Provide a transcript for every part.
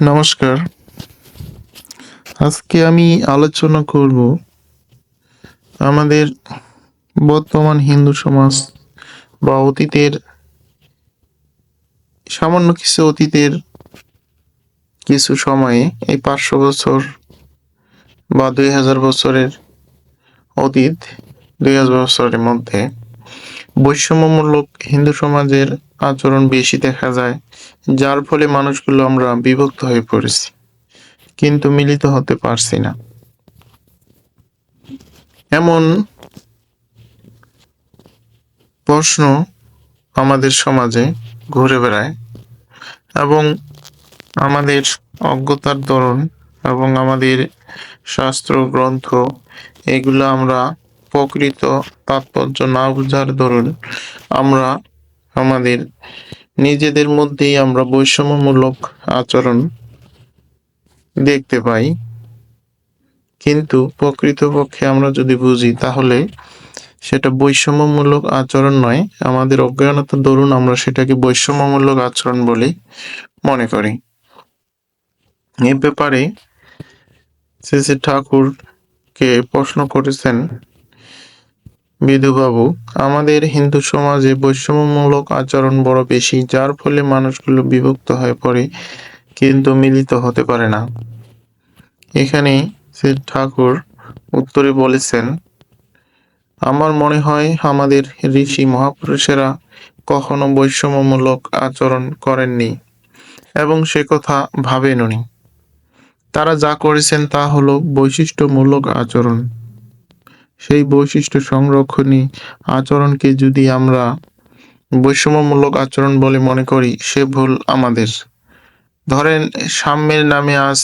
নমস্কার। আজকে আমি আলোচনা করব আমাদের বর্তমান হিন্দু সমাজ বা অতীতের, সামান্য কিছু অতীতের কিছু সময়ে এই পাঁচশো বছর বা দুই হাজার বছরের অতীত, দুই হাজার বছরের মধ্যে বৈষম্যমূলক হিন্দু সমাজের আচরণ বেশি দেখা যায়, যার ফলে মানুষগুলো আমরা বিভক্ত হয়ে পড়েছি, কিন্তু মিলিত হতে পারছি না। এমন প্রশ্ন আমাদের সমাজে ঘুরে বেড়ায় এবং আমাদের অজ্ঞতার ধরন এবং আমাদের শাস্ত্র, গ্রন্থ, এগুলো আমরা প্রকৃত তাৎপর্য না বোঝার দরুন আমরা আমাদের নিজেদের মধ্যেই আমরা বৈষম্যমূলক আচরণ দেখতে পাই। কিন্তু প্রকৃতপক্ষে আমরা যদি বুঝি, তাহলে সেটা বৈষম্যমূলক আচরণ নয়। আমাদের অজ্ঞানতার দরুন আমরা সেটাকে বৈষম্যমূলক আচরণ বলে মনে করি। এ ব্যাপারে শ্রী ঠাকুরকে প্রশ্ন করেছেন বিধুবাবু, আমাদের হিন্দু সমাজে বৈষম্যমূলক আচরণ বড় বেশি, যার ফলে মানুষগুলো বিভক্ত হয়ে পড়ে, কিন্তু মিলিত হতে পারে না। এখানে শ্রী ঠাকুর উত্তরে বলেছেন, আমার মনে হয় আমাদের ঋষি মহাপুরুষেরা কখনো বৈষম্যমূলক আচরণ করেননি এবং সে কথা ভাবেননি। তারা যা করেছেন তা হলো বৈশিষ্ট্যমূলক আচরণ। সেই বৈশিষ্ট্য সংরক্ষণী আচরণকে যদি আমরা বৈষম্যমূলক আচরণ বলে মনে করি, সে ভুল আমাদের। ধরেন, সাম্যের নামে আজ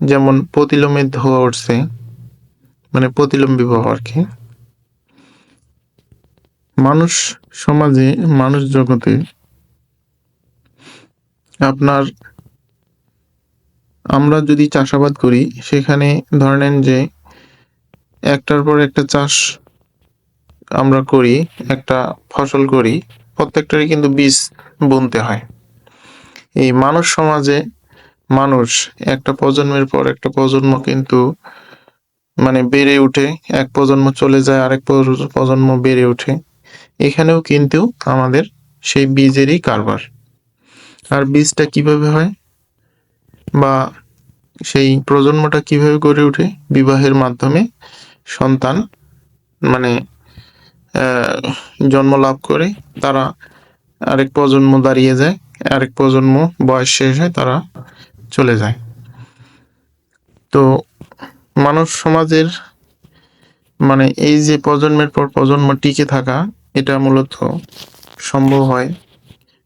যেমন প্রতিলোমের ধোয়া উঠছে মানে প্রতিলোম বিবাহ আর কি মানুষ সমাজে, মানুষ জগতে আপনার, আমরা যদি চাষাবাদ করি, সেখানে ধরেন যে একটার পর একটা চাষ আমরা করি, একটা ফসল করি, প্রত্যেকটারই কিন্তু বীজ বুনতে হয়। এই মানুষ সমাজে মানুষ একটা প্রজন্মের পর একটা প্রজন্ম কিন্তু মানে বেড়ে উঠে, এক প্রজন্ম চলে যায়, আরেক প্রজ- প্রজন্ম বেড়ে ওঠে। এখানেও কিন্তু আমাদের সেই বীজেরই কারবার। আর বীজটা কীভাবে হয়? বা সেই প্রজন্মটা কীভাবে গড়ে ওঠে? বিবাহের মাধ্যমে সন্তান মানে জন্ম লাভ করে তারা আরেক প্রজন্ম দাঁড়িয়ে যায়, আরেক প্রজন্ম বয়স শেষ হয় তারা চলে যায়। তো মানব সমাজের মানে এই যে প্রজন্মের পর প্রজন্ম টিকে থাকা, এটা মূলত সম্ভব হয়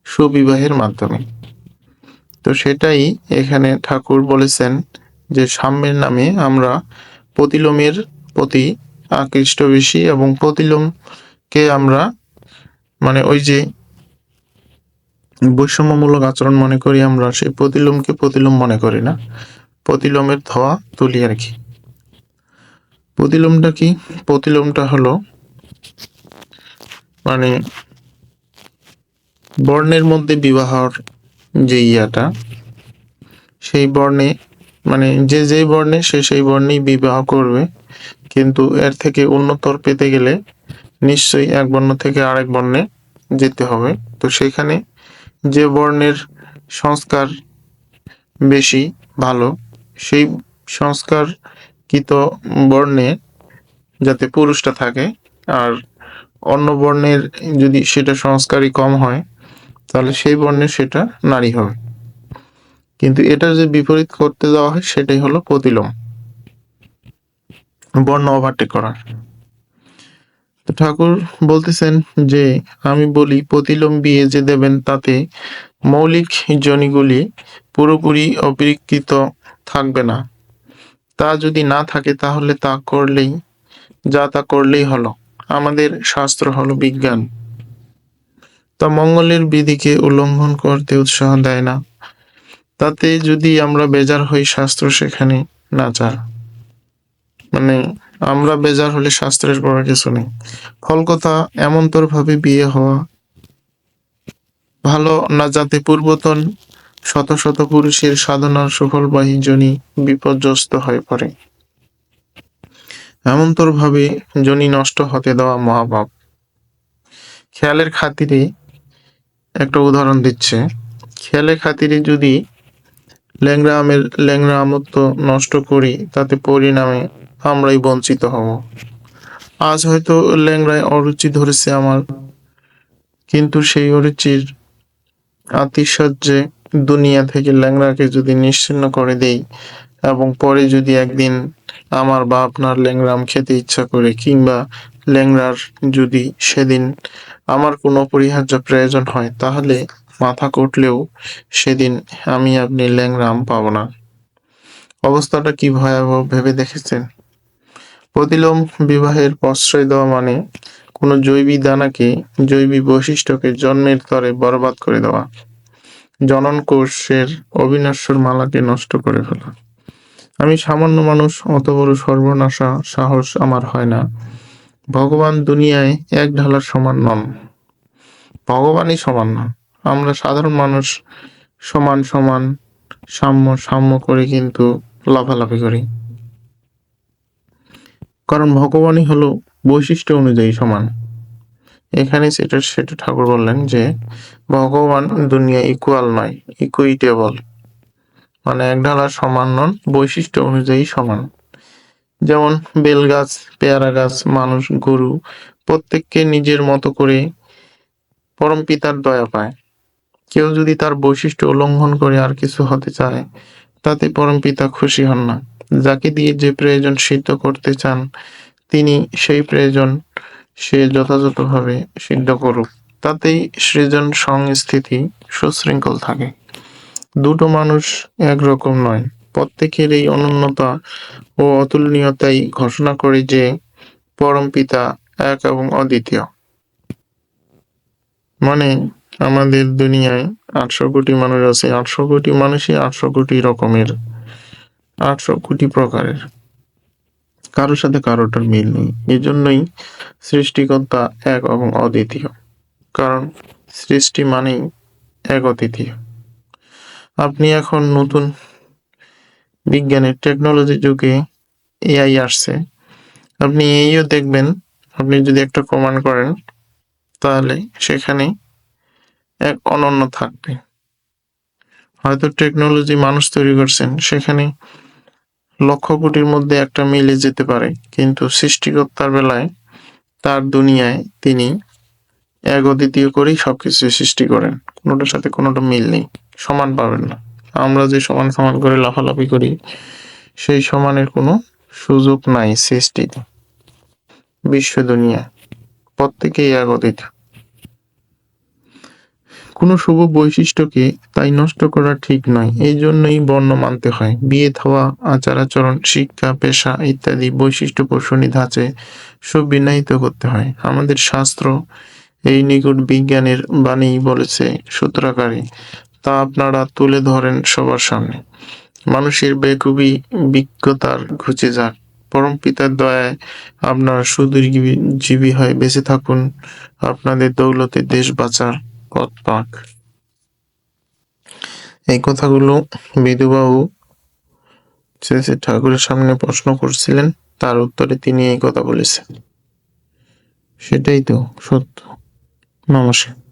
সুবিবাহের মাধ্যমে। তো সেটাই এখানে ঠাকুর বলেছেন যে সাম্যের নামে আমরা প্রতিলোমের প্রতি আকৃষ্ট বেশি এবং প্রতিলোমকে আমরা মানে ওই যে বৈষম্যমূলক আচরণ মনে করি আমরা, সেই প্রতিলোমকে প্রতিলোম মনে করি না। প্রতিলোমের ধোয়া তুলি আর কি প্রতিলোমটা কি? প্রতিলোমটা হলো মানে বর্ণের মধ্যে বিবাহর যে ইয়াটা, সেই বর্ণে মানে যে যেই বর্ণে সে সেই বর্ণেই বিবাহ করবে। কিন্তু এর থেকে উন্নতর পেতে গেলে নিশ্চয়ই এক বর্ণ থেকে আরেক বর্ণে যেতে হবে। তো সেখানে যে বর্ণের সংস্কার বেশি, ভালো, সেই সংস্কারকৃত বর্ণে যাতে পুরুষটা থাকে, আর অন্য বর্ণের যদি সেটা সংস্কারই কম হয়, তাহলে সেই বর্ণের সেটা নারী হবে। কিন্তু এটা যে বিপরীত করতে যাওয়া হয়, সেটাই হলো প্রতিলোম। বর্ণ ওভারটেক করার। তো ঠাকুর বলতেছেন যে, আমি বলি প্রতিলোম বিয়ে যে দেবেন, তাতে মৌলিক জনিগুলি পুরোপুরি অপরিকৃত থাকবে না। তা যদি না থাকে, তাহলে তা করলেই, যা তা করলেই হলো। আমাদের শাস্ত্র হলো বিজ্ঞান। তা মঙ্গলের বিধিকে উল্লঙ্ঘন করতে উৎসাহ দেয় না। তাতে যদি আমরা বেজার হই, শাস্ত্র সেখানে নাচার মানে আমরা বেজার হলে শাস্ত্রের পড়া কিছু নেই। ফল কথা এমনতর ভাবে বিয়ে হওয়া। ভালো না যাতে পূর্বতন, শত শত পুরুষের সাধনার সুফলবাহী জনি বিপর্যস্ত হয়ে পড়ে। এমনতর ভাবে জনি নষ্ট হতে দেওয়া মহাপাপ। খেয়ালের খাতিরে একটা উদাহরণ দিচ্ছে। খেয়ালের খাতিরে যদি ল্যাংরা আমের ল্যাংরা আমত্ব নষ্ট করি, তাতে পরিণামে আমরাই বঞ্চিত হব। আজ হয়তো ল্যাংড়ায় অরুচি ধরেছে আমার। কিন্তু সেই অরুচির আতিশয্যে দুনিয়া থেকে ল্যাংড়াকে যদি নিশ্চিন্ন করে দেই, এবং পরে যদি একদিন আমার বা আপনার ল্যাংড়াম খেতে ইচ্ছা করে, কিংবা ল্যাংড়ার যদি সেদিন আমার কোনো অপরিহার্য প্রয়োজন হয়, তাহলে মাথা কটলেও সেদিন আমি আপনি ল্যাংড়াম পাবো না। অবস্থাটা কি ভয়াবহ ভেবে দেখেছেন? প্রতিলোম বিবাহের প্রশ্রয় দেওয়া মানে কোনো জৈবী দানাকে জৈবী বৈশিষ্ট্যকে জন্মের তরে বরবাদ করে দেওয়া। জনন কোষের অবিনশ্বর মালাকে নষ্ট করে ফেলা। আমি সামান্য মানুষ অত বড় সর্বনাশা সাহস আমার হয় না। ভগবান দুনিয়ায় এক ঢালার সমান নন। ভগবানই সমান নন। আমরা সাধারণ মানুষ সমান সমান সাম্য সাম্য করে কিন্তু লাফালাফি করি। কারণ ভগবানই হলো বৈশিষ্ট্য অনুযায়ী সমান। এখানে সেটা সেটা ঠাকুর বললেন যে, ভগবান দুনিয়া ইকুয়াল নয় ইকুইটেবল মানে এক ঢালার সমান নন, বৈশিষ্ট্য অনুযায়ী সমান। যেমন বেল গাছ পেয়ারা গাছ, মানুষ, গরু, প্রত্যেককে নিজের মতো করে পরম পিতার দয়া পায়। কেউ যদি তার বৈশিষ্ট্য উল্লঙ্ঘন করে আর কিছু হতে চায়, তাতে পরম পিতা খুশি হন না। যাকে দিয়ে যে প্রয়োজন সিদ্ধ করতে চান, তিনি সেই প্রয়োজন সে যথাযথভাবে সিদ্ধ করুক। তাতেই সৃজন সংস্থিতি সুশৃঙ্খল থাকে। দুটো মানুষ একরকম নয়। প্রত্যেকের এই অনন্যতা ও অতুলনীয়তাই ঘোষণা করে যে, পরম পিতা এক এবং অদ্বিতীয়। মানে আমাদের দুনিয়ায় আটশো কোটি মানুষ আছে। আটশো কোটি মানুষই আটশো কোটি রকমের। আটশো কোটি প্রকারের। কারোর সাথে কারোটার মিল নেই। এই জন্যই সৃষ্টিকর্তা এক এবং অদ্বিতীয়। কারণ সৃষ্টি মানেই এক অদ্বিতীয়। আপনি এখন নতুন বিজ্ঞানের টেকনোলজি যুগে এআই আসছে। আপনি এইও দেখবেন। আপনি যদি একটা কমান্ড করেন, তাহলে সেখানে এক অনন্য থাকবে। হয়তো টেকনোলজি মানুষ তৈরি করছেন, সেখানে লক্ষ কোটির মধ্যে একটা মিলে যেতে পারে, কিন্তু সৃষ্টিকর্তার বেলায় তার দুনিয়ায় তিনি এক অদ্বিতীয় করেই সবকিছু সৃষ্টি করেন। কোনোটার সাথে কোনোটা মিল নেই, সমান পাবেন না। আমরা যে সমান সমান করে লাফালাফি করি, সেই সমানের কোনো সুযোগ নাই সৃষ্টিতে। বিশ্ব দুনিয়া প্রত্যেকেই এক অদ্বিতীয় কোনো শুভ বৈশিষ্ট্যকে তাই নষ্ট করা ঠিক নয়। এই জন্যই বর্ণ মানতে হয়। বিয়ে, থাওয়া, আচার আচরণ, শিক্ষা, পেশা ইত্যাদি বৈশিষ্ট্য পোষণী ধাঁচে সব বিনায়িত করতে হয়। আমাদের শাস্ত্র এই নিকট বিজ্ঞানের বাণী বলেছে সূত্রাকারে, তা আপনারা তুলে ধরেন সবার সামনে। মানুষের বেকুবি বিজ্ঞতার ঘুচে যাক। পরম পিতার দয়ায় আপনারা সুদীর্ঘজীবী হয় বেঁচে থাকুন। আপনাদের দৌলতে দেশ বাঁচার পাক এই কথাগুলো বিধুবাবু শ্রী ঠাকুরের সামনে প্রশ্ন করছিলেন, তার উত্তরে তিনি এই কথা বলেছেন। সেটাই তো সত্য। নমস্কার।